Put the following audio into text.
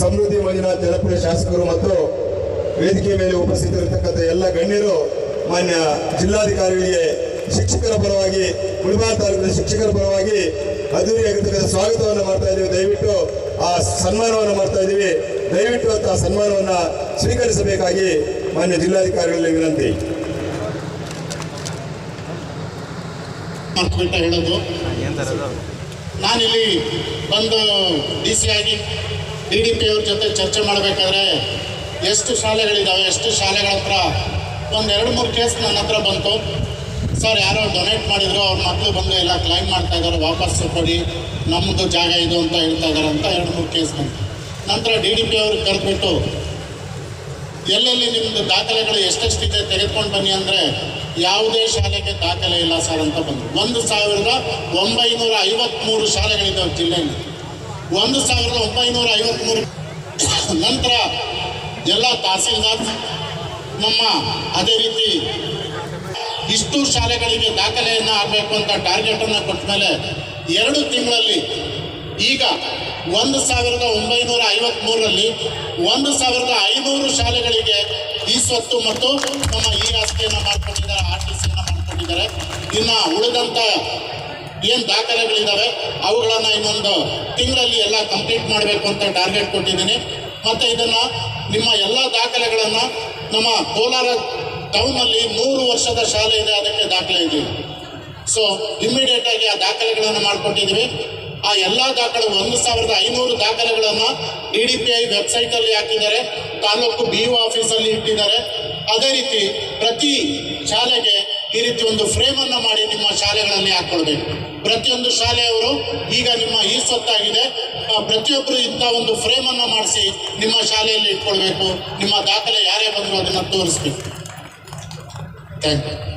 ಸಮೃದ್ಧಿ ಮಂಜುನಾಥ್ ಜನಪ್ರಿಯ ಶಾಸಕರು ಮತ್ತು ವೇದಿಕೆ ಮೇಲೆ ಉಪಸ್ಥಿತರಿರ್ತಕ್ಕಂಥ ಎಲ್ಲ ಗಣ್ಯರು ಮಾನ್ಯ ಜಿಲ್ಲಾಧಿಕಾರಿಗಳಿಗೆ ಶಿಕ್ಷಕರ ಪರವಾಗಿ ಮುಳಬಾರ್ ತಾಲೂಕಿನ ಶಿಕ್ಷಕರ ಪರವಾಗಿ ಅದ್ದೂರಿಯಾಗಿರ್ತಕ್ಕಂಥ ಸ್ವಾಗತವನ್ನು ಮಾಡ್ತಾ ಇದ್ದೀವಿ. ದಯವಿಟ್ಟು ಆ ಸನ್ಮಾನವನ್ನು ಮಾಡ್ತಾ ಇದ್ದೀವಿ. ದಯವಿಟ್ಟು ಆ ಸನ್ಮಾನವನ್ನು ಸ್ವೀಕರಿಸಬೇಕಾಗಿ ಮಾನ್ಯ ಜಿಲ್ಲಾಧಿಕಾರಿಗಳಲ್ಲಿ ವಿನಂತಿ. ಅಂತ ಹೇಳೋದು. ನಾನಿಲ್ಲಿ ಬಂದು ಡಿ ಸಿ ಆಗಿ ಡಿ ಡಿ ಪಿ ಅವ್ರ ಜೊತೆ ಚರ್ಚೆ ಮಾಡಬೇಕಾದ್ರೆ ಎಷ್ಟು ಶಾಲೆಗಳಿದ್ದಾವೆ ಎಷ್ಟು ಶಾಲೆಗಳ ಹತ್ರ? ಒಂದು ಮೂರು ಕೇಸ್ ನನ್ನ ಹತ್ರ ಬಂತು. ಸರ್, ಯಾರೋ ಡೊನೇಟ್ ಮಾಡಿದ್ರು, ಅವ್ರ ಮಕ್ಕಳು ಬಂದು ಎಲ್ಲ ಕ್ಲೈಮ್ ಮಾಡ್ತಾ ಇದ್ದಾರೆ, ವಾಪಸ್ ಕೊಡಿ ನಮ್ಮದು ಜಾಗ ಇದು ಅಂತ ಹೇಳ್ತಾ ಇದ್ದಾರೆ ಅಂತ ಎರಡು ಮೂರು ಕೇಸ್ ಬಂತು. ನಂತರ ಡಿ ಡಿ ಪಿ ಅವ್ರಿಗೆ ಕರೆದ್ಬಿಟ್ಟು, ಎಲ್ಲೆಲ್ಲಿ ನಿಮ್ಮದು ದಾಖಲೆಗಳು ಎಷ್ಟೆಷ್ಟಿದೆ ತೆಗೆದುಕೊಂಡು ಬನ್ನಿ ಅಂದರೆ ಯಾವುದೇ ಶಾಲೆಗೆ ದಾಖಲೆ ಇಲ್ಲ ಸರ್ ಅಂತ ಬಂದರು. ಒಂದು ಸಾವಿರದ ಒಂಬೈನೂರ ಐವತ್ತ್ಮೂರು ಶಾಲೆಗಳಿದ್ದಾವೆ ಜಿಲ್ಲೆಯಲ್ಲಿ. ಒಂದು ಸಾವಿರದ ಒಂಬೈನೂರ ಐವತ್ತ್ಮೂರು ನಂತರ ಎಲ್ಲ ತಹಸೀಲ್ದಾರ್ ನಮ್ಮ ಅದೇ ರೀತಿ ಇಷ್ಟು ಶಾಲೆಗಳಿಗೆ ದಾಖಲೆಯನ್ನು ಆಗಬೇಕು ಅಂತ ಟಾರ್ಗೆಟನ್ನು ಕೊಟ್ಟ ಮೇಲೆ ಎರಡು ತಿಂಗಳಲ್ಲಿ ಈಗ ಒಂದು ಸಾವಿರದ ಒಂಬೈನೂರ ಐವತ್ತ್ಮೂರರಲ್ಲಿ ಒಂದು ಸಾವಿರದ ಐನೂರು ಶಾಲೆಗಳಿಗೆ ಈ ಸ್ವತ್ತು ಮತ್ತು ನಮ್ಮ ಈ ಆಸ್ತಿಯನ್ನು ಮಾಡ್ಕೊಂಡಿದ್ದಾರೆ ಆರ್ ಟಿ ಸಿಯನ್ನು ಮಾಡ್ಕೊಂಡಿದ್ದಾರೆ. ಇನ್ನು ಉಳಿದಂಥ ಏನು ದಾಖಲೆಗಳಿದ್ದಾವೆ ಅವುಗಳನ್ನು ಇನ್ನೊಂದು ತಿಂಗಳಲ್ಲಿ ಎಲ್ಲ ಕಂಪ್ಲೀಟ್ ಮಾಡಬೇಕು ಅಂತ ಟಾರ್ಗೆಟ್ ಕೊಟ್ಟಿದ್ದೀನಿ. ಮತ್ತು ಇದನ್ನು ನಿಮ್ಮ ಎಲ್ಲ ದಾಖಲೆಗಳನ್ನು ನಮ್ಮ ಕೋಲಾರ ಟೌನಲ್ಲಿ ನೂರು ವರ್ಷದ ಶಾಲೆ ಇದೆ, ಅದಕ್ಕೆ ದಾಖಲೆ ಇದೆ. ಸೊ ಇಮ್ಮಿಡಿಯೇಟಾಗಿ ಆ ದಾಖಲೆಗಳನ್ನು ಮಾಡಿಕೊಟ್ಟಿದ್ದೀವಿ. ಆ ಎಲ್ಲ ದಾಖಲೆ, ಒಂದು ಸಾವಿರದ ಐನೂರು ದಾಖಲೆಗಳನ್ನು ಡಿ ಡಿ ಪಿ ಐ ವೆಬ್ಸೈಟಲ್ಲಿ ಹಾಕಿದ್ದಾರೆ. ತಾಲೂಕು ಬಿ ಯು ಆಫೀಸಲ್ಲಿ ಇಟ್ಟಿದ್ದಾರೆ. ಅದೇ ರೀತಿ ಪ್ರತಿ ಶಾಲೆಗೆ ಈ ರೀತಿ ಒಂದು ಫ್ರೇಮನ್ನು ಮಾಡಿ ನಿಮ್ಮ ಶಾಲೆಗಳಲ್ಲಿ ಹಾಕೊಳ್ಬೇಕು. ಪ್ರತಿಯೊಂದು ಶಾಲೆಯವರು ಈಗ ನಿಮ್ಮ ಈ ಸ್ವತ್ತಾಗಿದೆ ಪ್ರತಿಯೊಬ್ಬರು ಇಂಥ ಒಂದು ಫ್ರೇಮನ್ನು ಮಾಡಿಸಿ ನಿಮ್ಮ ಶಾಲೆಯಲ್ಲಿ ಇಟ್ಕೊಳ್ಬೇಕು. ನಿಮ್ಮ ದಾಖಲೆ ಯಾರೇ ಬಂದರೂ ಅದನ್ನು ತೋರಿಸ್ಬೇಕು. Thank you